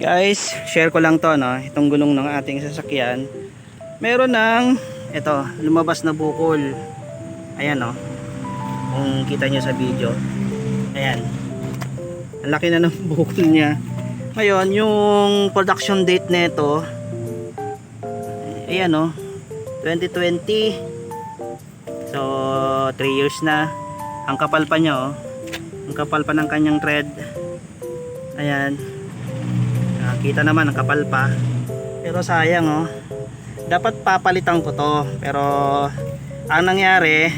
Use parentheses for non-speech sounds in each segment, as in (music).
Guys, share ko lang to no, itong gulong ng ating sasakyan. Meron ng ito, lumabas na bukol. Ayan no. Kung kita nyo sa video. Ayan. Ang laki na ng (laughs) bukol niya. Ngayon, yung production date nito ayan no. 2020. So, 3 years na. Ang kapal pa niya oh. Ang kapal pa ng kanyang thread. Ayan. Nakita naman ang kapal pa. Pero sayang oh. Dapat papalitan ko to. Pero ang nangyari,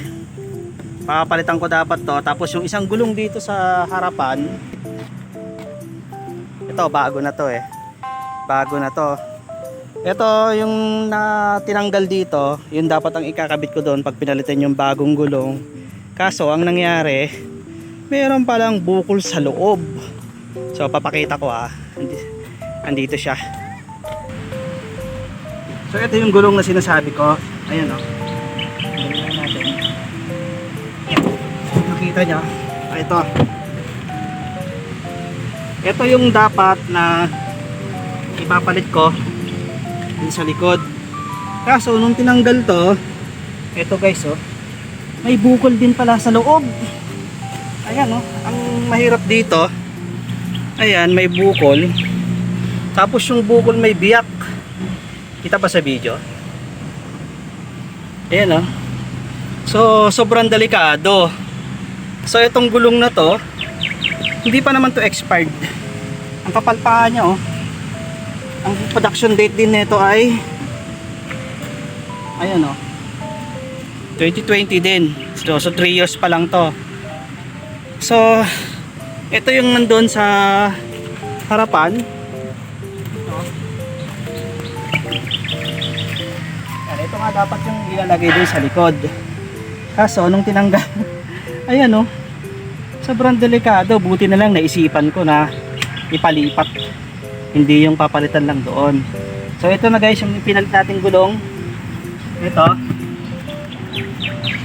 papalitan ko dapat to. Tapos yung isang gulong dito sa harapan, ito bago na to eh. Bago na to. Ito yung na tinanggal dito, yun dapat ang ikakabit ko doon pag pinalitan yung bagong gulong. Kaso ang nangyari, meron palang bukol sa loob. So papakita ko ah. Andi- Andito siya. So ito yung gulong na sinasabi ko. Ayan oh. Galingan natin. Nakita nyo? Ah, ito. Ito yung dapat na ipapalit ko din sa likod. Kaso nung tinanggal to, ito guys oh, may bukol din pala sa loob. Ayan oh, ang mahirap dito, ayan may bukol. Tapos yung bukol may biyak. Kita pa sa video? Ayan oh. So, sobrang delikado. So, itong gulong na to, hindi pa naman to expired. Ang kapal pa niya oh. Ang production date din nito ay ayan oh. 2020 din. So, so 3 years pa lang to. So, ito yung nandun sa harapan. Ito nga dapat yung ilalagay din sa likod. Kaso, nung tinanggal, (laughs) ayan oh, sobrang delikado. Buti na lang naisipan ko na ipalipat. Hindi yung papalitan lang doon. So, ito na guys, yung pinalit nating gulong. Ito.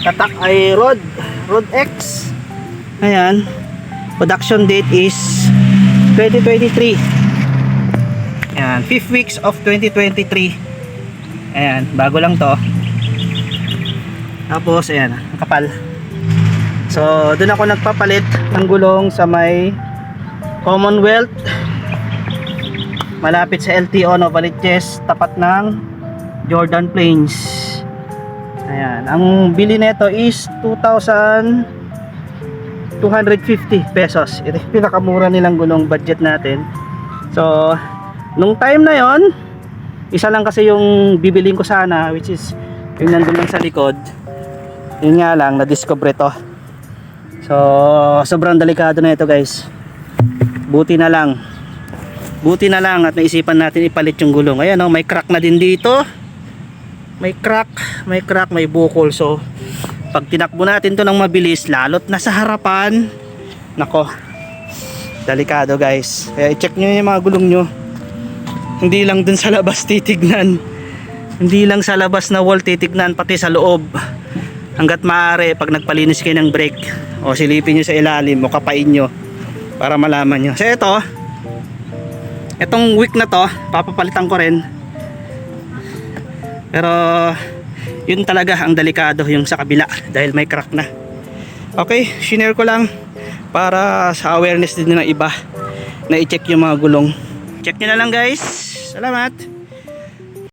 Tatak ay Rod. Rod X. Ayan. Production date is 2023. Ayan. 5th weeks of 2023. Ayan. Bago lang to. Tapos, ayan. Ang kapal. So, doon ako nagpapalit ng gulong sa may Commonwealth. Malapit sa LTO Novaliches. Tapat ng Jordan Plains. Ayan. Ang bili nito is 2,250 pesos. Ito yung pinakamura nilang gulong budget natin. So, nung time na yon isa lang kasi yung bibiling ko sana which is yung nandun lang sa likod. Yun nga lang, na-discover ito. So, sobrang delikado na ito guys. Buti na lang. Buti na lang at naisipan natin ipalit yung gulong. Ayan oh, may crack na din dito may crack, may crack, may bukol. So, pag tinakbo natin to ng mabilis, lalot na sa harapan, nako, delikado guys. Kaya i-check nyo yung mga gulong nyo. Hindi lang dun sa labas titignan. Hindi lang sa labas na wall titignan, pati sa loob. Hanggat maaari, pag nagpalinis kayo ng brake, o silipin nyo sa ilalim, o kapain nyo, para malaman nyo. So, ito, itong week na to, papapalitan ko rin, pero yun talaga ang delikado yung sa kabila dahil may crack na. Okay, shinare ko lang para sa awareness din ng iba na i-check yung mga gulong. Check nyo na lang guys. Salamat.